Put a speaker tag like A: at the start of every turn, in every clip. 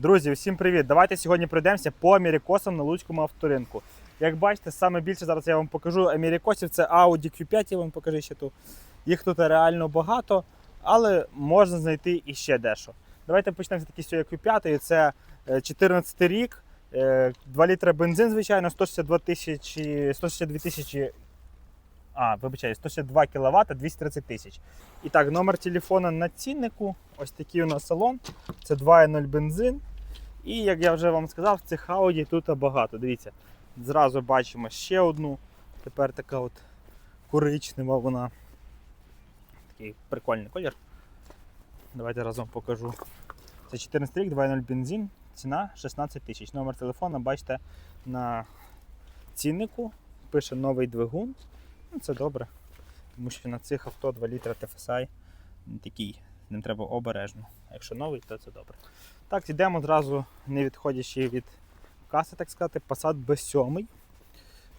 A: Друзі, всім привіт! Давайте сьогодні пройдемося по Америкосам на Луцькому авторинку. Як бачите, саме більше зараз я вам покажу Америкосів, це Audi Q5, я вам покажу ще тут. Їх тут реально багато, але можна знайти і ще дещо. Давайте почнемо з цієї Q5. Це е, 14 рік, е, 2 літра бензин, звичайно, 162 тисячі, 162 тисячі а, вибачаю, 162 кВт, 230 тисяч. І так, номер телефона на ціннику. Ось такий у нас салон. Це 2.0 бензин. І як я вже вам сказав, цих Audi тут багато. Дивіться, зразу бачимо ще одну. Тепер така от коричнева вона. Такий прикольний колір. Давайте разом покажу. Це 14 рік, 2.0 бензин, ціна 16 тисяч. Номер телефона бачите на ціннику. Пише новий двигун. Ну, це добре. Тому що на цих авто 2 літра TFSI такий, ним треба обережно. А якщо новий, то це добре. Так, йдемо зразу, не відходячи від каси, так сказати, Passat B7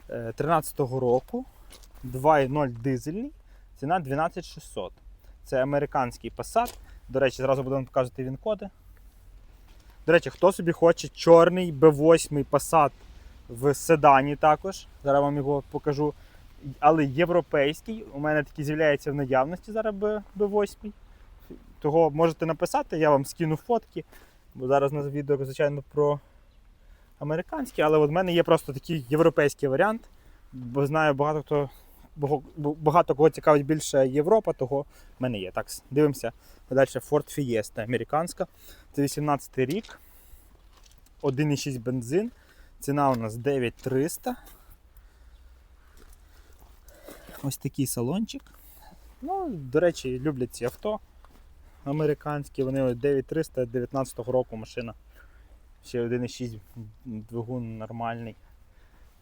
A: е, 13-го року, 2.0 дизельний, ціна 12600. Це американський Passat. До речі, зразу будемо показувати він коди. До речі, хто собі хоче чорний B8 Passat в седані також. Зараз вам його покажу. Але європейський. У мене такий з'являється в наявності зараз B- B8. Того можете написати, я вам скину фотки. Бо зараз у нас відео, звичайно, про американський, але от в мене є просто такий європейський варіант. Бо знаю, багато хто багато кого цікавить більше Європа, того в мене є. Так, дивимося. Далі Ford Fiesta американська. Це 18 рік. 1,6 бензин. Ціна у нас 9300. Ось такий салончик. Ну, до речі, люблять ці авто американські. Вони 9300 19 року машина. Ще 1,6 двигун нормальний.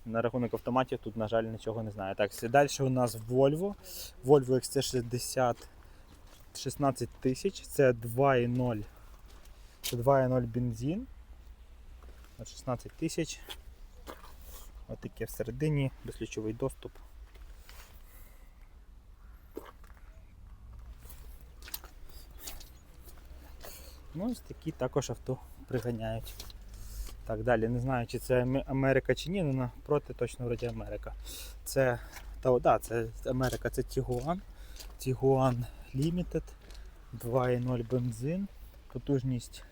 A: На рахунок автоматів тут, на жаль, нічого не знаю. Так, далі у нас Volvo. Volvo XC60 16 тисяч. Це 2,0. Це 2,0 бензин. 16 тисяч. Ось таке всередині, безключовий доступ. Ну, ось такі також авто приганяють. Так, далі, не знаю, чи це Америка чи ні, але напроти точно вроді Америка. Це, та, да, це Америка, це Tiguan. Tiguan Limited 2.0 бензин. Потужність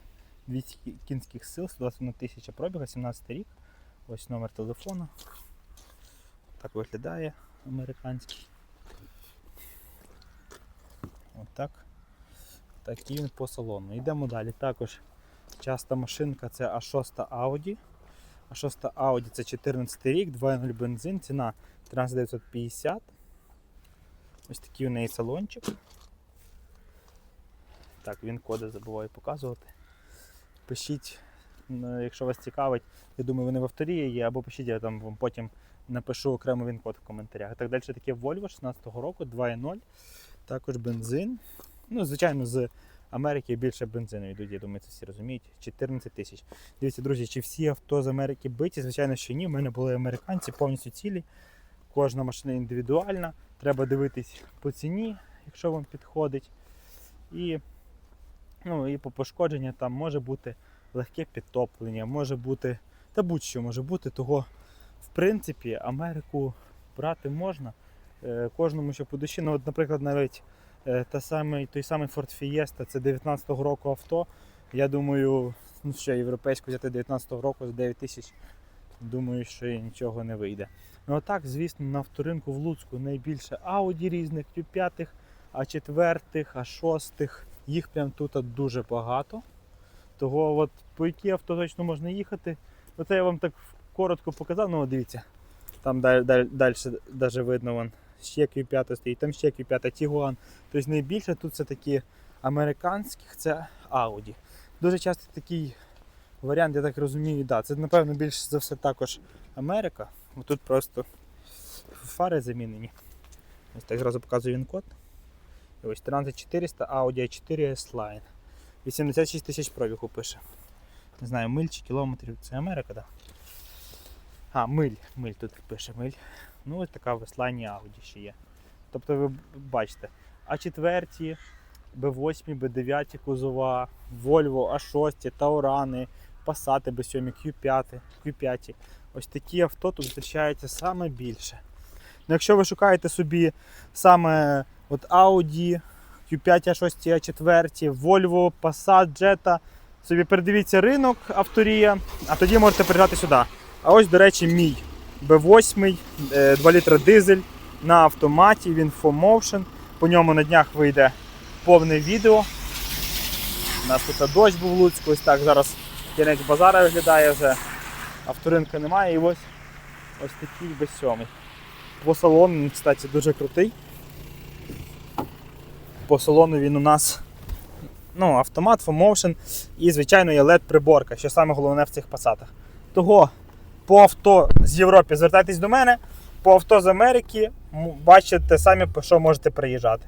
A: 200 кінських сил, 121 тисяча пробіга, 17 рік. Ось номер телефону. Так виглядає американський. Отак. Такий він по салону. Йдемо далі. Також часта машинка це А6 Audi. А6 Audi це 14 рік, 2.0 бензин, ціна 13950. Ось такий у неї салончик. Так, він коди забуваю показувати. Пишіть, ну, якщо вас цікавить, я думаю, вони в авторії є, або пишіть, я там вам потім напишу окремо він код в коментарях. Так далі таке Volvo 16-го року, 2.0, також бензин. Ну, звичайно, з Америки більше бензину йдуть, я думаю, це всі розуміють. 14 тисяч. Дивіться, друзі, чи всі авто з Америки биті? Звичайно, що ні. У мене були американці повністю цілі. Кожна машина індивідуальна. Треба дивитись по ціні, якщо вам підходить. І, ну, і по пошкодженню там може бути легке підтоплення, може бути, та будь-що може бути. Того, в принципі, Америку брати можна. Е, Кожному, що по душі. Ну, от, наприклад, навіть Та самий, той самий Ford Fiesta, це 19-го року авто. Я думаю, ну що, європейську взяти 19-го року за 9 тисяч, думаю, що нічого не вийде. Ну а так, звісно, на авторинку в Луцьку найбільше Audi різних, Q5, А4, А6, їх прям тут дуже багато. Того от по які авто точно можна їхати. Оце я вам так коротко показав, ну дивіться. Там далі, далі, далі видно вон, ще Q5 стоїть, там ще Q5 Tiguan. Тобто найбільше тут все таки американських це Audi. Дуже часто такий варіант, я так розумію, да, це напевно більш за все також Америка. Тут просто фари замінені. Ось так зразу показую він код. І ось 13400 Audi A4 S-Line. 86 тисяч пробігу пише. Не знаю, миль чи кілометрів. Це Америка, так? Да? А, миль, миль тут пише миль. Ну ось така в S-Line Audi ще є. Тобто ви бачите, А4, B8, B9 кузова, Volvo A6, Таурани, Passat B7, Q5, Q5. Ось такі авто тут зустрічаються саме більше. Ну, якщо ви шукаєте собі саме от Audi, Q5, A6, A4, Volvo, Passat, Jetta, собі передивіться ринок авторія, а тоді можете приїжджати сюди. А ось, до речі, мій B8, е, 2 літра дизель на автоматі, він FOMotion. По ньому на днях вийде повне відео. У нас тут дощ був Луцьку, ось так зараз кінець базара виглядає вже. Авторинка немає і ось ось такий B7. По салону, кстати, дуже крутий. По салону він у нас ну, автомат, FOMotion і, звичайно, є LED-приборка, що саме головне в цих пасатах. Того по авто з Європи звертайтесь до мене, по авто з Америки бачите самі, по що можете приїжджати.